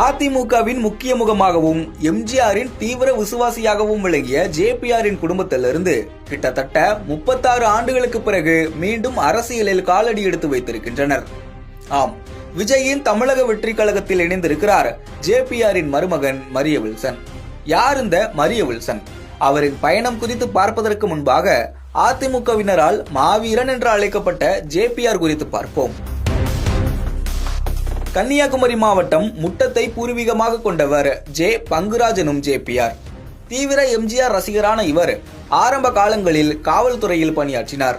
அதிமுகவின் முக்கிய முகமாகவும் எம்ஜிஆரின் தீவிர விசுவாசியாகவும் விளங்கிய ஜேபிஆரின் குடும்பத்திலிருந்து கிட்டத்தட்ட முப்பத்தாறு ஆண்டுகளுக்கு பிறகு மீண்டும் அரசியலில் காலடி எடுத்து வைத்திருக்கின்றனர். ஆம் விஜயின் தமிழக வெற்றி கழகத்தில் இணைந்திருக்கிறார் ஜேபிஆரின் மருமகன் மரிய வில்சன். யார் இந்த மரிய வில்சன்? அவரின் பயணம் குறித்து பார்ப்பதற்கு முன்பாக அதிமுகவினரால் மாவீரன் என்று அழைக்கப்பட்ட ஜேபிஆர் குறித்து பார்ப்போம். கன்னியாகுமரி மாவட்டம் முட்டத்தை பூர்வீகமாக கொண்டவர் ஜே. பங்குராஜனும் ஜேபிஆர். தீவிர எம்ஜிஆர் ரசிகரான இவர் ஆரம்ப காலங்களில் காவல்துறையில் பணியாற்றினார்.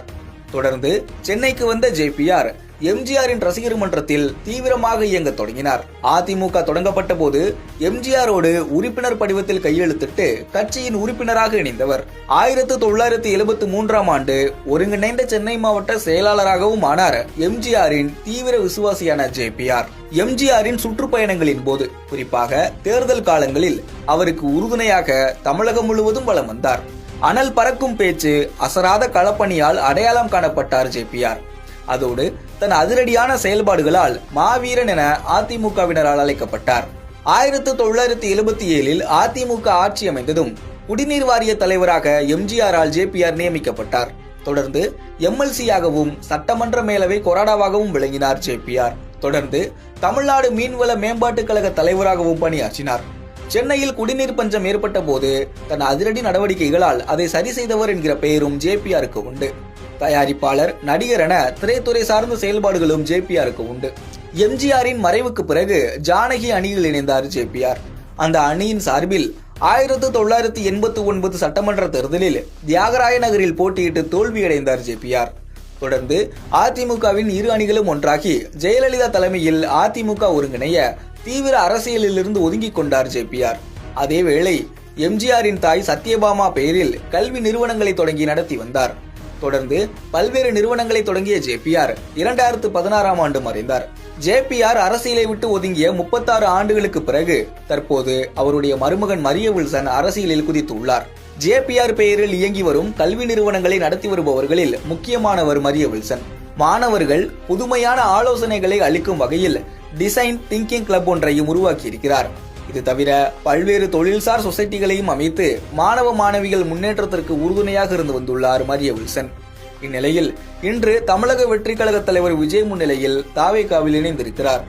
தொடர்ந்து சென்னைக்கு வந்த ஜேபிஆர் எம்ஜிஆரின் ரசிகர் மன்றத்தில் தீவிரமாக இயங்க தொடங்கினார். அதிமுக தொடங்கப்பட்ட போது எம்ஜிஆரோடு உறுப்பினர் படிவத்தில் கையெழுத்திட்டு கட்சியின் உறுப்பினராக இணைந்தவர். ஆயிரத்து தொள்ளாயிரத்தி எழுபத்தி மூன்றாம் ஆண்டு ஒருங்கிணைந்த சென்னை மாவட்ட செயலாளராகவும் ஆனார் எம்ஜிஆரின் தீவிர விசுவாசியான ஜேபிஆர். எம்ஜிஆரின் சுற்றுப்பயணங்களின் போது குறிப்பாக தேர்தல் காலங்களில் அவருக்கு உறுதுணையாக தமிழகம் முழுவதும் வலம் வந்தார். அனல் பறக்கும் பேச்சு அசராத களப்பணியால் அடையாளம் காணப்பட்டார் ஜேபிஆர். அதோடு தன் அதிரடியான செயல்பாடுகளால் மாவீரன் என அதிமுகவினரால் அழைக்கப்பட்டார். ஆயிரத்து தொள்ளாயிரத்தி எழுபத்தி ஏழில் அதிமுக ஆட்சி அமைந்ததும் குடிநீர் வாரிய தலைவராக எம்ஜிஆரால் ஜேபிஆர் நியமிக்கப்பட்டார். தொடர்ந்து எம்எல்சியாகவும் சட்டமன்ற மேலவை கொராடாவாகவும் விளங்கினார் ஜேபிஆர். தொடர்ந்து தமிழ்நாடு மீன்வள மேம்பாட்டுக் கழக தலைவராகவும் பணியாற்றினார். சென்னையில் குடிநீர் பஞ்சம் ஏற்பட்ட போது தன் அதிரடி நடவடிக்கைகளால் அதை சரி செய்தவர் என்கிற பெயரும் ஜேபிஆருக்கு உண்டு. தயாரிப்பாளர் நடிகர் என திரைத்துறை சார்ந்த செயல்பாடுகளும் ஜேபிஆருக்கு உண்டு. எம்ஜிஆரின் மறைவுக்கு பிறகு ஜானகி அணியில் இணைந்தார் ஜேபிஆர். அந்த அணியின் சார்பில் ஆயிரத்து தொள்ளாயிரத்தி எண்பத்தி ஒன்பது சட்டமன்ற தேர்தலில் தியாகராய நகரில் போட்டியிட்டு தோல்வியடைந்தார் ஜேபிஆர். தொடர்ந்து அதிமுகவின் இரு அணிகளும் ஒன்றாகி ஜெயலலிதா தலைமையில் அதிமுக ஒருங்கிணைய தீவிர அரசியலிலிருந்து ஒதுங்கிக் கொண்டார் ஜேபிஆர். அதேவேளை எம்ஜிஆரின் தாய் சத்யபாமா பெயரில் கல்வி நிறுவனங்களை தொடங்கி நடத்தி வந்தார். தொடர்ந்து பல்வேறு நிறுவனங்களை தொடங்கிய ஜேபிஆர் இரண்டாயிரத்து பதினாறாம் ஆண்டு மறைந்தார். ஜேபிஆர் அரசியலை விட்டு ஒதுங்கிய முப்பத்தாறு ஆண்டுகளுக்கு பிறகு தற்போது அவருடைய மருமகன் மரிய வில்சன் அரசியலில் குதித்துள்ளார். ஜேபிஆர் பெயரில் இயங்கி வரும் கல்வி நிறுவனங்களை நடத்தி வருபவர்களில் முக்கியமானவர் மரிய வில்சன். மாணவர்கள் புதுமையான ஆலோசனைகளை அளிக்கும் வகையில் டிசைன் திங்கிங் கிளப் ஒன்றையும் உருவாக்கியிருக்கிறார். இது தவிர பல்வேறு தொழில்சார் சொசைட்டிகளையும் அமைத்து மாணவ மாணவிகள் முன்னேற்றத்திற்கு உறுதுணையாக இருந்து வந்துள்ளார் மரிய வில்சன். இந்நிலையில் இன்று தமிழக வெற்றி கழக தலைவர் விஜய் முன்னிலையில் தாவேகாவில் இணைந்திருக்கிறார்.